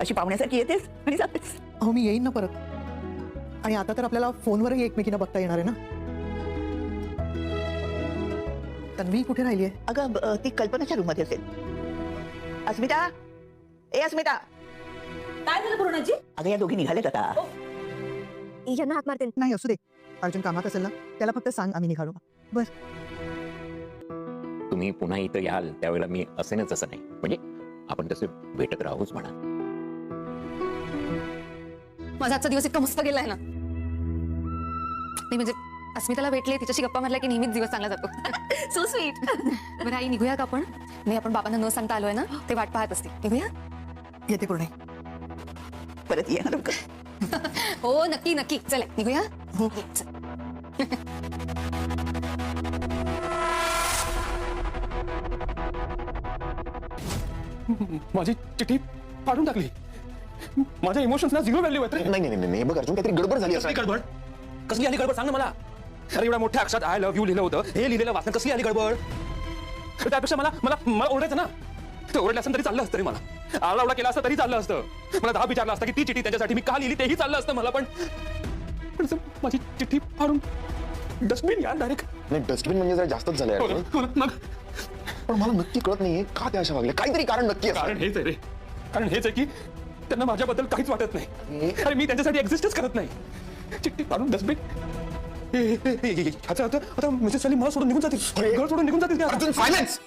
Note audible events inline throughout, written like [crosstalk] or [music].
अशी पाहुण्यासाठी येतेस आणि जातेस. अहो मी येईन ना परत. आणि आता तर आपल्याला फोनवरही एकमेकींना बघता येणार आहे ना? तन्वी कुठे राहिली आहे अगं ब- ती कल्पनाच्या रूममध्ये असेल. अस्मिता? ए अस्मिता! काय झालं पूर्णाजी? अगं या दोघी निघाल्यात आता. यांना हाक मारते. नाही असू दे. अर्जुन कामात असेल ना त्याला फक्त सांग आम्ही निघालो. तुम्ही पुन्हा इथं याल त्यावेळेला मी असेनच असं नाही. म्हणजे आपण तसे भेटत राहूच म्हणा. माझा आजचा दिवस इतका मस्त गेलाय ना. नाही म्हणजे अस्मिताला भेटले तिच्याशी गप्पा मारल्या की नेहमीच दिवस चांगला जातो. [laughs] सो स्वीट [laughs] बरं आई निघूया का आपण? नाही आपण बाबांना न सांगता आलोय ना ते वाट पाहत असते निघूया? येते पूर्ण. परत ये हं लवकर. [laughs] हो नक्की नक्की. चला निघूया? हो. चल. माझी चिठ्ठी फाडून टाकली. माझ्या इमोशन्सला झिरो व्हॅल्यू आहे नाही नाही नाही नाही बघ अर्जुन काहीतरी गडबड झाली कसली असं गडबड? कसली आली गडबड सांग ना मला. अरे एवढ्या मोठ्या अक्षरात आय लव्ह यू लिहिलं होतं. हे लिहिलेलं वाचन कसली आली गडबड? तर त्यापेक्षा मला मला मला ओरडायचं ना. ते ओरडलं असतं तरी चाललं असतं रे मला. आरडाओरडा केला असता तरी चाललं असतं. मला दहा विचारलं असतं की ती चिठ्ठी त्यांच्यासाठी मी का लिहिली तेही चाललं असतं मला पण पण असं माझी चिठ्ठी फाडून डस्टबिन या डायरेक्ट नाही डस्टबिन म्हणजे जरा जास्तच झालंय अर्जुन मग? पण मला नक्की कळत नाहीये का त्या अशा वागल्या. काहीतरी कारण नक्की कारण हेच आहे रे. कारण हेच आहे की त्यांना माझ्याबद्दल काहीच वाटत नाही. अरे मी त्यांच्यासाठी एक्झिस्टच करत नाही. चिठ्ठी काढून डस्टबिन ह्याचा आता आता मिसेस सलीम मला सोडून निघून जातील. घर सोडून निघून जातील अर्जुन सायलेन्स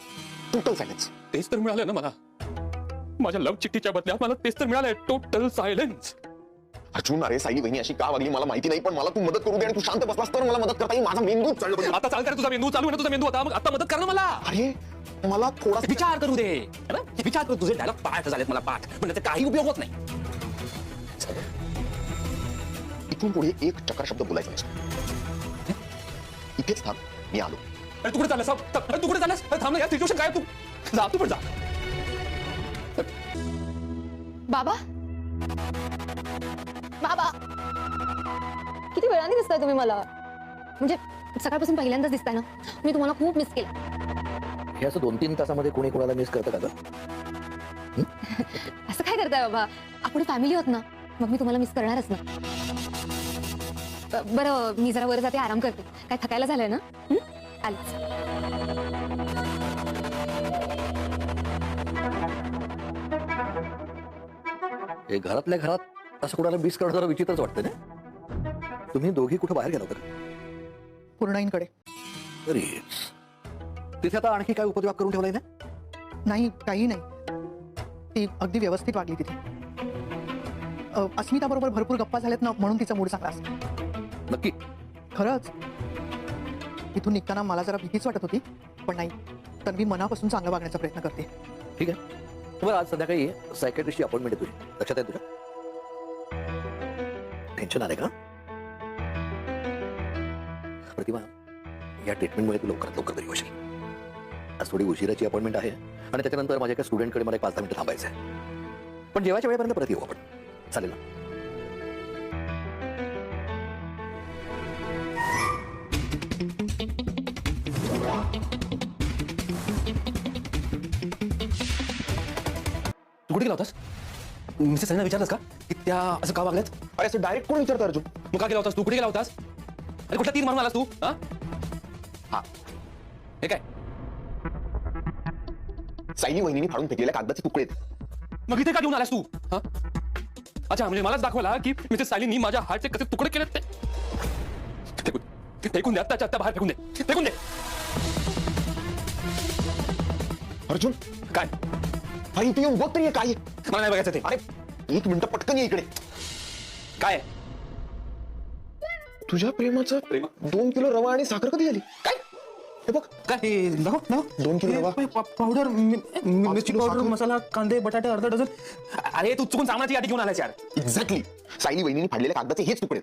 टोटल सायलेन्स तेच तर मिळालं ना मला. माझ्या लव चिठ्ठीच्या बदल्यात मला तेच तर मिळालंय. टोटल सायलेन्स अर्जुन अरे सायली बहिणी अशी का वागली मला माहिती नाही पण मला तू मदत करू दे आणि तू शांत बसलास तर मला मदत करता येईल. माझा मेंदू पाहिजे. आता चालतं रे तुझा मेंदू चालू आहे ना तुझा मेंदू. आता मग आता मदत कर ना मला. अरे मला थोडा विचार करू दे. है ना? विचार करू तुझे डायलॉग पाठ झालेत मला पाठ. पण त्याचा काही उपयोग होत नाही. इथून पुढे एक चक्र शब्द बोलायचा नाही इथेच थांब. मी आलो. अरे तू कुठे चाललास? अरे तू कुठे चाललास? अरे थांब ना यार सिच्युएशन काय आहे तू? जा तू पण जा. बाबा? बाबा? किती वेळाने दिसताय तुम्ही मला? म्हणजे सकाळपासून पहिल्यांदाच दिसताय ना? मी तुम्हाला खूप मिस केलं. हे असं दोन तीन तासामध्ये कोणी कोणाला मिस करतं का गं? [laughs] असं काय करताय बाबा? आपण फॅमिली होत ना मग मी तुम्हाला मिस करणारच ना. बरं मी जरा वर जाते आराम करते. काय थकायला झालंय ना? हे? घरातल्या घरात असं कोणाला मिस करणं जरा विचित्रच वाटतं ना? तुम्ही दोघी कुठे बाहेर गेला तर पूर्णाईंकडे. तरी तिथे आता आणखी काय उपद्व्याप करून ठेवलाय ना नाही काही नाही. ती अगदी व्यवस्थित वागली तिथे. अ, अस्मिता बरोबर भरपूर गप्पा झाल्यात ना म्हणून तिचा मूड चांगला असेल नक्की. खरंच? इथून निघताना मला जरा भीतीच वाटत होती पण नाही. तन्वी मनापासून चांगलं वागण्याचा प्रयत्न करते. ठीक आहे. बरं आज संध्याकाळी सायकॅट्रिस्टची अपॉइंटमेंट आहे तुझी लक्षात आहे तुझ्या? टेन्शन आलंय का? प्रतिभा या ट्रीटमेंटमुळे तू लवकरात लवकर घरी होशील आज थोडी उशिराची अपॉइंटमेंट आहे आणि त्याच्यानंतर माझ्या एका स्टुडंटकडे मला एक पाच दहा मिनिटं थांबायचं आहे पण जेवायच्या वेळेपर्यंत परत येऊ आपण. चालेल ना? तू कुठे गेला होतास? मिसेस सलीना विचारलंस का? की त्या असं का वागल्यात? अरे असं डायरेक्ट कोण विचारता अर्जुन? मग का गेला होतास? तू कुठे गेला होतास? अरे कुठला तीन मारून आलास तू? हा? हा. हे काय? सायली वहिनी फाडून फेकलेल्या कागदाचे तुकडे. मग इथे का घेऊन आलास तू हा अच्छा म्हणजे मलाच दाखवला की मिसेस सायलीनी माझ्या हार्टचे कसे तुकडे केलेत ते फेकून दे आत्ताच्या आत्ता बाहेर फेकून दे फेकून दे अर्जुन काय अरे इथे येऊन बघ तरी हे काय आहे. मला नाही बघायचं ते अरे एक मिनिट पटकन ये इकडे काय आहे? तुझ्या प्रेमाचं प्रेमा? दोन किलो रवा आणि साखर कधी आली काय हे बघ काय हे दाखव दाखव दोन किलो रवा. पावडर मिरची किलो पावडर साखर. मसाला कांदे बटाटे अर्धा डझन. अरे तू चुकून सामानाची यादी घेऊन आलास यार. एक्झॅक्टली सायली वहिनी फाडलेल्या कागदाचे हेच तुकडे.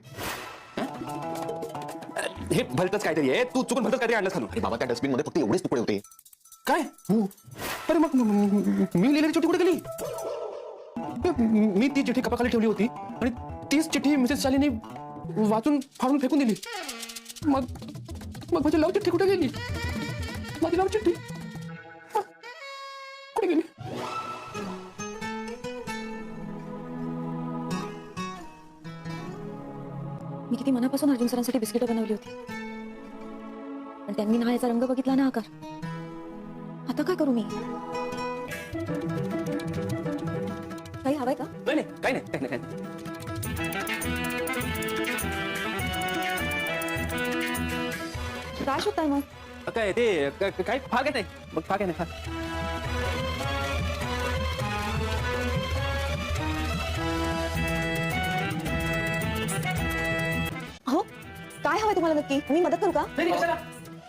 आहेत. हे भलतच काहीतरी आहे. तू चुकून भलतच काहीतरी आणलं खालून. अरे बाबा त्या डस्टबिनमध्ये फक्त एवढेच तुकडे होते. काय? अरे मग म- म- मी लिहिलेली चिठ्ठी कुठे गेली मी ती चिठ्ठी कपाखाली ठेवली होती आणि तीच चिठ्ठी मिसेस शालीने वाचून फाडून फेकून दिली. मग मग माझी लव चिठ्ठी कुठे गेली? माझी लव चिठ्ठी कुठे गेली? मी किती मनापासून अर्जुन सरांसाठी बिस्किटं बनवली होती. आणि त्यांनी ना याचा रंग बघितला ना आकार. आता काय करू मी? काही हवाय का? नाही काही नाही काही नाही. काय शोधताय मग काय ते क- काय फाग काय नाही मग फाग आहे नाही फार हो काय हवंय तुम्हाला नक्की मी मदत करू का नाही नाही, कशाला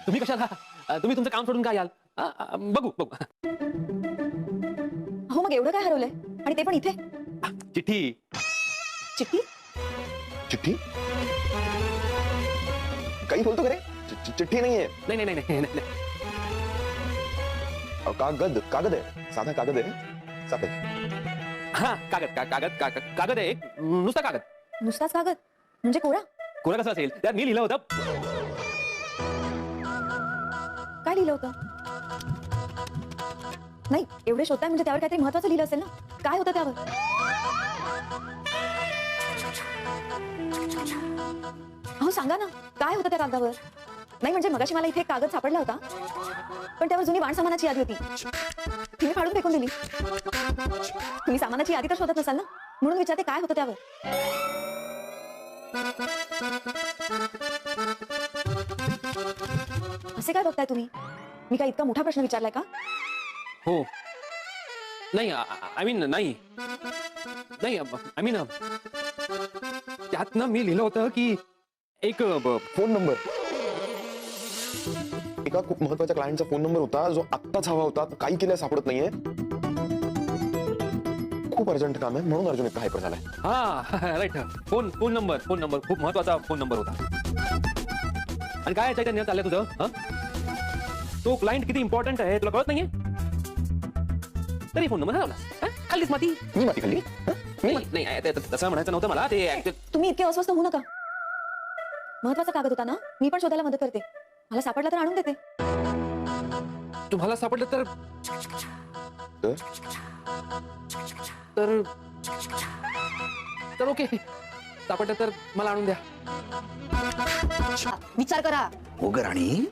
तुम्ही कशाला अ, तुम्ही तुमचं काम सोडून काय याल अ, अ, बघू बघू हो मग एवढं काय हरवलंय आणि ते पण इथे चिठ्ठी चिठ्ठी चिठ्ठी काही बोलतो का रे चिठ्ठी नाहीये. नाही नाही नाही नाही कागद कागद आहे. साधा कागद आहे. साधा हा कागद का- कागद का- कागद आहे नुसता कागद. नुसताच कागद? म्हणजे कोरा? कोणा कसं असेल? त्यात मी लिहिलं होतं. काय लिहिलं होतं? नाही एवढे शोधताय म्हणजे त्यावर काहीतरी महत्वाचं लिहिलं असेल ना? काय होतं त्यावर? अहो सांगा ना. काय होतं त्या कागदावर? नाही म्हणजे मगाशी मला इथे एक कागद सापडला होता. पण त्यावर जुनी वाण सामानाची यादी होती. ती मी फाडून फेकून दिली. तुम्ही सामानाची यादी तर शोधत नसाल ना? म्हणून विचारते काय होतं त्यावर. असे काय बघताय तुम्ही? मी काय इतका मोठा प्रश्न विचारलाय का? हो. नाही आय मीन नाही. नाही आय मीन त्यात ना मी लिहिलं होतं की एक फोन नंबर. एका खूप महत्त्वाच्या क्लायंटचा फोन नंबर होता जो आत्ताच हवा होता काही केल्या सापडत नाहीये. खूप अर्जंट काम आहे म्हणून अर्जुन इतका हायपर झालाय. हा right phone phone number phone number खूप महत्त्वाचा फोन नंबर होता. आणि काय चैतन्य चाललंय तुझं? हं? तो क्लायंट किती इम्पॉर्टंट आहे तुला कळत नाहीये? तरी फोन नंबर हरवलास खाल्लीच माती? मी माती खाल्ली? हं? मी? नाही नाही ते- ते- तसं म्हणायचं नव्हतं मला. ते ते- तुम्ही इतके अस्वस्थ होऊ नका. महत्त्वाचा कागद होता ना? मी पण शोधायला मदत करते. मला सापडला तर आणून देते. तुम्हाला सापडलं तर तर? तर तर ओके. सापडलं तर मला आणून द्या. विचार करा. हो ग राणी.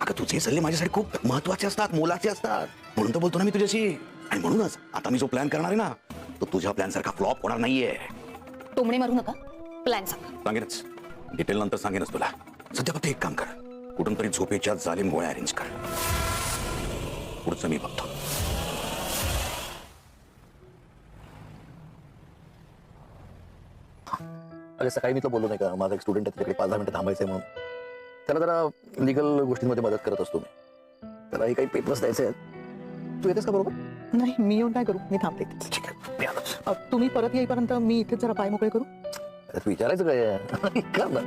अगं तुझे सल्ले माझ्यासाठी खूप महत्त्वाचे असतात मोलाचे असतात. म्हणून तर बोलतो ना मी तुझ्याशी. आणि म्हणूनच आता मी जो प्लॅन करणार आहे ना तो तुझ्या प्लॅन सारखा फ्लॉप होणार नाहीये. टोमणे मारू नका. प्लॅन सांगा. सांगेनच. डिटेल नंतर सांगेनच तुला. सध्या फक्त एक काम कर. कुठून तरी झोपेच्या जालीम गोळ्या अरेंज कर. पुढचं मी बघतो. अरे सकाळी मी तुला बोललो नाही का? माझा एक स्टुडंट आहे त्याच्याकडे पाच दहा मिनिटं थांबायचंय म्हणून. त्याला जरा लिगल गोष्टींमध्ये मदत करत असतो मी. त्यालाही काही पेपर्स द्यायचे आहेत. तू येतेस का बरोबर? नाही मी येऊन काय करू? मी थांबते. इथेच. ठीक आहे मी आलोच. अ, तुम्ही परत येईपर्यंत मी इथेच जरा पाय मोकळे करू? अरे तू विचारायचं काय आहे? [laughs] कर ना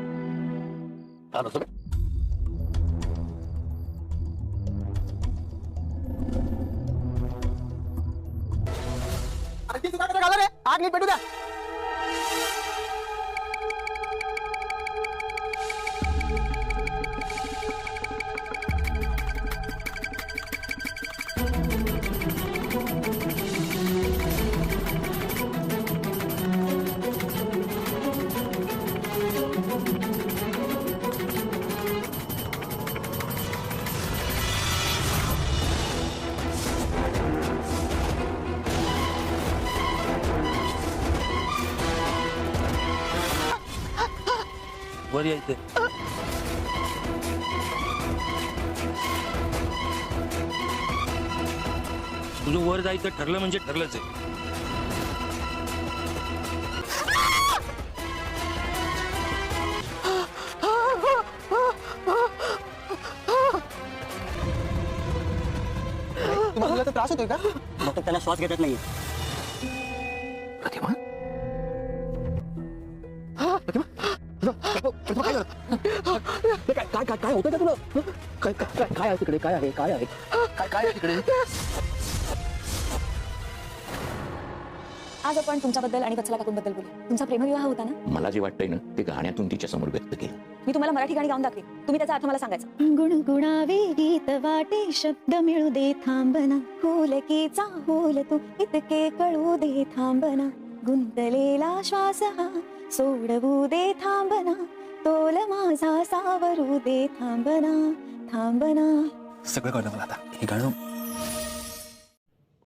आग नीट पेटू द्या. वर यायचं तुझं वर जायचं ठरलं म्हणजे ठरलंच आहे. तुम्हाला तर त्रास होतोय का? मग त्याला श्वास घेतात नाही काय? झालं काय काय काय काय होतंय का तुला? काय काय काय- काय आहे तिकडे? काय आहे? काय आहे? काय काय आहे तिकडे? आज आपण तुमच्याबद्दल आणि वत्सला काकूंबद्दल बोलू. तुमचा प्रेमविवाह होता ना? मला जे वाटतंय ना ते गाण्यातून तिच्या समोर व्यक्त केलं. मी तुम्हाला मराठी गाणी गाऊन दाखवे तुम्ही त्याचा अर्थ मला सांगायचा. गुणगुणावे गीत वाटे शब्द मिळू दे थांबना. होलकीचा होल तू इतके कळू दे थांबना. गुंतलेला श्वास हा सोडवू दे थांबना. तोल माझा सावरू दे थांबना थांबना सगळं कळलं मला आता. हे गाणं